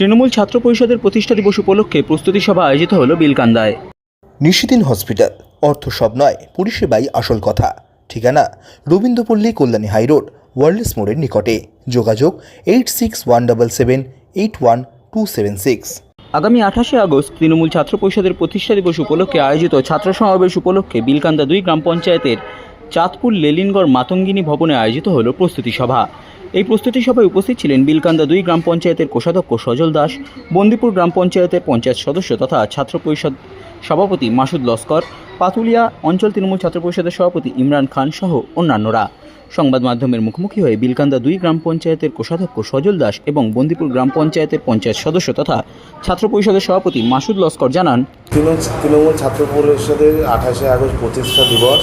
তৃণমূল ছাত্র পরিষদের প্রতিষ্ঠা দিবস উপলক্ষে প্রস্তুতি সভা আয়োজিত হলো বিলকান্দায়। নিশিদিন হসপিটাল অর্থ সব নয় পরিষেবাই আসল কথা। ঠিকানা রবীন্দ্রপল্লী কল্যাণী হাইরোড ওয়ার্ল্ডস মোড়ের নিকটে। যোগাযোগ eight six one double seven eight one two seven six. আগামী আঠাশে আগস্ট তৃণমূল ছাত্র পরিষদের প্রতিষ্ঠা দিবস উপলক্ষে আয়োজিত ছাত্র সমাবেশ উপলক্ষে বিলকান্দা দুই গ্রাম পঞ্চায়েতের চাঁদপুর লেলিনগড় মাতঙ্গিনী ভবনে আয়োজিত হল প্রস্তুতি সভা। এই প্রস্তুতি সভায় উপস্থিত ছিলেন বিলকান্দা দুই গ্রাম পঞ্চায়েতের কোষাধ্যক্ষ সজল দাস, বন্দিপুর গ্রাম পঞ্চায়েতের পঞ্চায়েত সদস্য তথা ছাত্র পরিষদ সভাপতি মাসুদ লস্কর, পাতুলিয়া অঞ্চল তৃণমূল ছাত্র পরিষদের সভাপতি ইমরান খান সহ অন্যান্যরা। সংবাদ মাধ্যমের মুখোমুখি হয়ে বিলকান্দা দুই গ্রাম পঞ্চায়েতের কোষাধ্যক্ষ সজল দাস এবং বন্দিপুর গ্রাম পঞ্চায়েতের পঞ্চায়েত সদস্য তথা ছাত্র পরিষদের সভাপতি মাসুদ লস্কর জানান, তৃণমূল ছাত্র পরিষদের আঠাশে আগস্ট প্রতিষ্ঠা দিবস।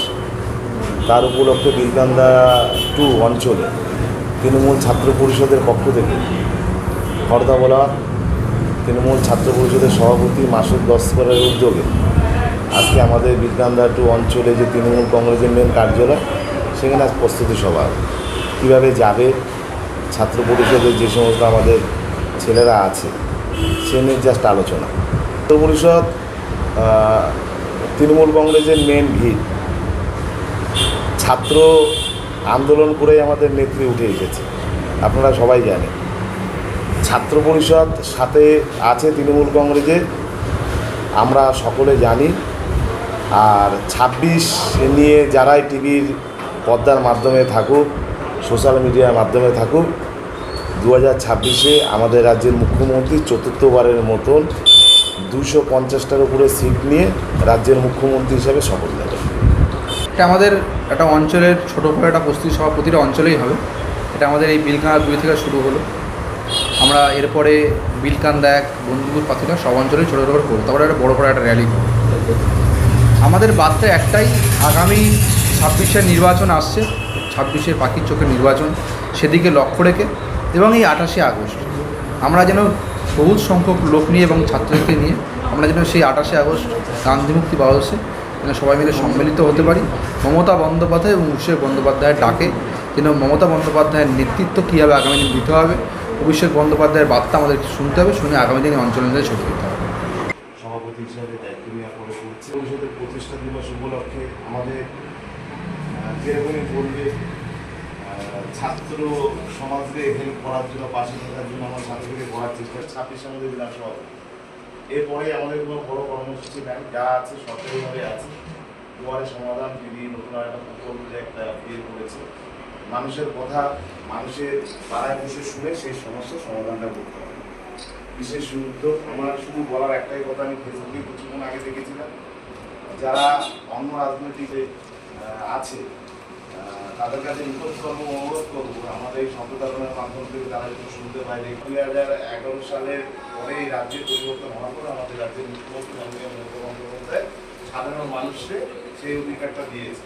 তার উপলক্ষে বিলকান্দা টু অঞ্চলে তৃণমূল ছাত্র পরিষদের পক্ষ থেকে খড়দাবলা তৃণমূল ছাত্র পরিষদের সভাপতি মাসুদ লস্করের উদ্যোগে আজকে আমাদের বিলকান্দা টু অঞ্চলে যে তৃণমূল কংগ্রেসের মেন কার্যালয়, সেখানে আজ প্রস্তুতি সভা। কীভাবে যাবে ছাত্র পরিষদের যে সমস্ত আমাদের ছেলেরা আছে, সে নিয়ে জাস্ট আলোচনা। ছাত্র পরিষদ তৃণমূল কংগ্রেসের মেন ভিড় ছাত্র আন্দোলন করেই আমাদের নেত্রী উঠে এসেছে। আপনারা সবাই জানেন। ছাত্র পরিষদ সাথে আছে তৃণমূল কংগ্রেসের, আমরা সকলে জানি। আর ছাব্বিশ নিয়ে যারাই টিভির পর্দার মাধ্যমে থাকুক, সোশ্যাল মিডিয়ার মাধ্যমে থাকুক দু হাজার ছাব্বিশে আমাদের রাজ্যের মুখ্যমন্ত্রী চতুর্থবারের মতন দুশো পঞ্চাশটার উপরে সিট নিয়ে রাজ্যের মুখ্যমন্ত্রী হিসাবে শপথ এটা আমাদের একটা অঞ্চলের ছোটো করে একটা প্রস্তুতি সভা প্রতিটা অঞ্চলেই হবে। এটা আমাদের এই বিলকান্দা দুই থেকে শুরু হলো। আমরা এরপরে বিলকান্দা এক, বন্ধুপুর পাথিকা সব অঞ্চলেই ছোটো ছোটো করে করব। তারপরে একটা বড়ো করে একটা র্যালি করব। আমাদের বার্তা একটাই আগামী ছাব্বিশের নির্বাচন আসছে। ছাব্বিশের পাখির চোখের নির্বাচন। সেদিকে লক্ষ্য রেখে এবং এই আঠাশে আগস্ট। আমরা যেন বহু সংখ্যক লোক নিয়ে এবং ছাত্রকে নিয়ে আমরা যেন সেই আঠাশে আগস্ট গান্ধী মুক্তি দিবসে যেন সবাই মিলে সম্মিলিত হতে পারি মমতা বন্দ্যোপাধ্যায় এবং অভিষেক বন্দ্যোপাধ্যায়ের ডাকে যেন মমতা বন্দ্যোপাধ্যায়ের নেতৃত্ব কীভাবে আগামী দিন দিতে হবে, অভিষেক বন্দ্যোপাধ্যায়ের বার্তা আমাদের শুনতে হবে, শুনে আগামী দিনে অঞ্চল অনুযায়ী ছড়িয়ে দিতে হবে সভাপতি হিসাবে দায়িত্ব নেওয়া পরিষদের প্রতিষ্ঠা দিবস উপলক্ষে আমাদের যেরকমই বলবে ছাত্র সমাজকে হেল্প করার জন্য, পাশে থাকার জন্য আমার ছাত্রকে করার চেষ্টা, ছাব্বিশ আমাদের বিধানসভা। এরপরে আমাদের কোনো বড় কর্মসূচি নাই, যা আছে সরকারিভাবে আছে। দুয়ারে সমাধান দিদি নতুন একটা প্রকল্প যে একটা ইয়ে করেছে। মানুষের কথা, মানুষের পাড়ায় বসে শুনে সেই সমস্যার সমাধানটা করতে হবে। বিশেষ উদ্যোগ আমার শুধু বলার একটাই কথা, আমি ফেসবুকে কিছুক্ষণ আগে দেখেছিলাম, যারা অন্য রাজনীতিতে আছে তাদের কাছে নিকটতম অনুরোধ করব আমাদের এই সম্প্রদায়ের মাধ্যম থেকে তারা যদি শুনতে পায় যে দুই হাজার এগারো সালের পরে এই রাজ্যের পরিবর্তন হওয়ার পরে আমাদের রাজ্যের মুখ্যমন্ত্রী মাননীয় মমতা বন্দ্যোপাধ্যায় সাধারণ মানুষকে সেই অধিকারটা দিয়েছে